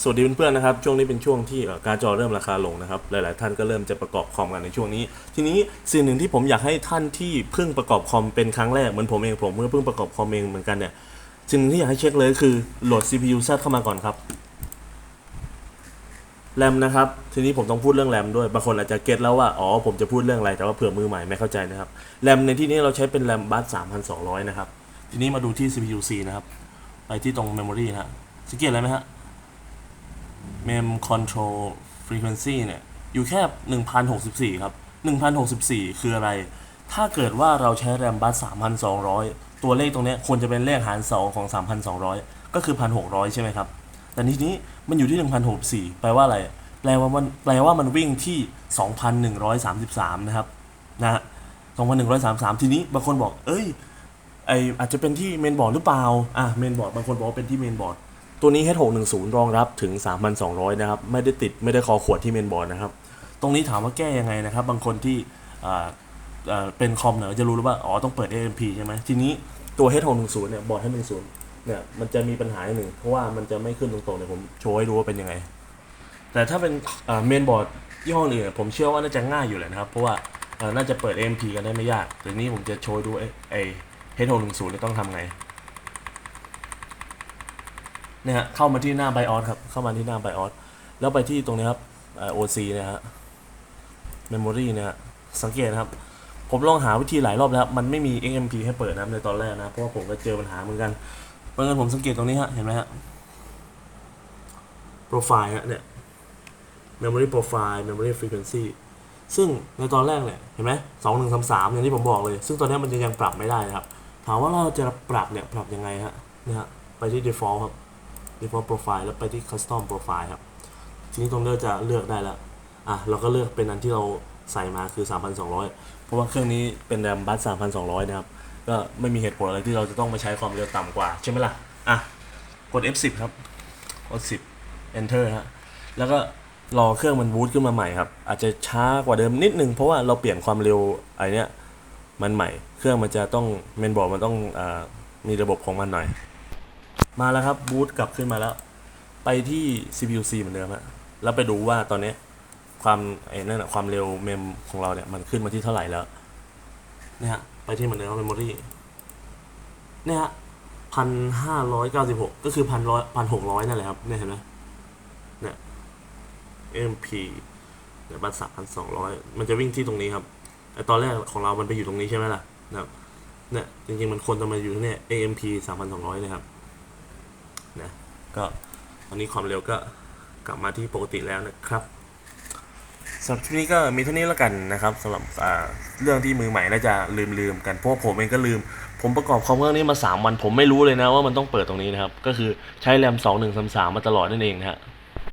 สวัสดีเพื่อนๆนะครับช่วงนี้เป็นช่วงที่การจอเริ่มราคาลงนะครับหลายๆ ท่านก็เริ่มจะประกอบคอมกันในช่วงนี้ ทีนี้สิ่งหนึ่งที่ผมอยากให้ท่านที่เพิ่งประกอบคอมเป็นครั้งแรกเหมือนผมเองผมเพิ่งเพิ่งประกอบคอมเองเหมือนกันเนี่ยสิ่งหนึ่งที่อยากให้เช็คเลยคือโหลด CPU Z เข้ามาก่อนครับแรมนะครับทีนี้ผมต้องพูดเรื่องแรมด้วยบางคนอาจจะเก็ตแล้วว่าอ๋อผมจะพูดเรื่องอะไรแต่ว่าเผื่อมือใหม่ไม่เข้าใจนะครับแรมในที่นี้เราใช้เป็นแรมบัส3,200 นะครับทีนี้มาดูที่ CPU C นะครับไปที่ตรง Memory นะสังเกตอะไรไหมฮะ mem control frequency เนี่ย อยู่แค่ 1064 ครับ 1064 คืออะไร ถ้าเกิดว่าเราใช้แรมบัส3,200 ตัวเลขตรงนี้ควรจะเป็นเลขหาร 2 ของ 3,200 ก็คือ 1,600 ใช่ไหมครับ แต่ทีนี้มันอยู่ที่ 1,064 แปลว่าอะไร แปลว่ามันแปลว่ามันวิ่งที่ 2,133 นะครับ นะฮะ2,133 ทีนี้บางคนบอก เอ้ยไออาจจะเป็นที่เมนบอร์ดหรือเปล่า อะ เมนบอร์ด บางคนบอกว่าเป็นที่เมนบอร์ด ตัวนี้ H610 รองรับถึง 3,200 นะครับ ไม่ได้ติดไม่ได้คอขวดที่เมนบอร์ดนะครับ ตรงนี้ถามว่าแก้ยังไงนะครับ บางคนที่เป็นคอมเนี่ยจะรู้แล้วว่า อ๋อ ต้องเปิด AMP ใช่ไหมทีนี้ตัว H610 เนี่ยบอร์ด H110 เนี่ยมันจะมีปัญหาหนึ่งเพราะว่ามันจะไม่ขึ้นตรงๆเดี๋ยผมโชว์ให้ดูว่าเป็นยังไง แต่ถ้าเป็นเมนบอร์ดยี่ห้ออื่นผมเชื่อว่าน่าจะง่ายอยู่แหละนะครับ เพราะว่าน่าจะเปิด AMP กันได้ไม่ยากแต่นี้ผมจะโชว์ดูไอ้ไอ้ H610 เนี่ยต้องทำไง เนี่ยฮะเข้ามาที่หน้า BIOS ครับ เข้ามาที่หน้า BIOS แล้วไปที่ตรงนี้ครับเอ่อ OC เนี่ยฮะ Memory เนี่ยฮะสังเกตนะครับ ผมลองหาวิธีหลายรอบแล้ว มันไม่มี XMP ให้เปิดนะครับในตอนแรกนะ เพราะว่าผมก็เจอปัญหาเหมือนกันเมื่อกี้ผมสังเกตตรงนี้ฮะ เห็นไหมฮะ Profile ฮะเนี่ย Memory Profile Memory Frequency ซึ่งในตอนแรกเนี่ย เห็นไหมสองหนึ่งสามสามอย่างที่ผมบอกเลย ซึ่งตอนนี้มันยังปรับไม่ได้นะครับ ถามว่าเราจะปรับเนี่ย ปรับยังไงฮะเนี่ยฮะ ไปที่ default ครับ default profile แล้วไปที่ custom profile ครับ ทีนี้ตรงเลือกจะเลือกได้แล้ว อะ เราก็เลือกเป็นอันที่เราใส่มาคือ 3,200 เพราะว่าเครื่องนี้เป็นแรมบัส3,200 นะครับ ก็ไม่มีเหตุผลอะไรที่เราจะต้องมาใช้ความเร็วต่ำกว่า ใช่ไหมล่ะ อะ กด F10 ครับ กด 10 enter ฮะ แล้วก็รอเครื่องมันบูตขึ้นมาใหม่ครับ อาจจะช้ากว่าเดิมนิดนึง เพราะว่าเราเปลี่ยนความเร็วไอเนี้ยมันใหม่ เครื่องมันจะต้องเมนบอร์ดมันต้องอมีระบบของมันหน่อย มาแล้วครับบูตกลับขึ้นมาแล้ว ไปที่ CPU C เหมือนเดิมฮะแล้วไปดูว่าตอนนี้ความไอ้นั่นอะความเร็วเมมของเราเนี่ยมันขึ้นมาที่เท่าไหร่แล้วเนี่ยฮะไปที่เหมือนเดิมเมมโมรีเนี่ยฮะพันห้าร้อยเก้าสิบหกก็คือพันร้อยพันหกร้อยนั่นแหละครับเนี่ยเห็นไหมเนี่ย MP เดี๋ยวบัตรสามพันสองร้อยมันจะวิ่งที่ตรงนี้ครับไอตอนแรกของเรามันไปอยู่ตรงนี้ใช่ไหมล่ะนะครับเนี่ยจริงๆมันควรจะมาอยู่ที่เนี่ย AMP สามพันสองร้อยนะครับ นะก็ตอนนี้ความเร็วก็กลับมาที่ปกติแล้วนะครับสำหรับคลิปนี้ก็มีเท่านี้แล้วกันนะครับสำหรับเรื่องที่มือใหม่น่าจะลืมๆกันเพราะผมเองก็ลืม ผมประกอบคอมเครื่องนี้มา 3 วัน ผมไม่รู้เลยนะว่ามันต้องเปิดตรงนี้นะครับ ก็คือใช้แรม 2 1 3 3 มาตลอดนั่นเองนะฮะ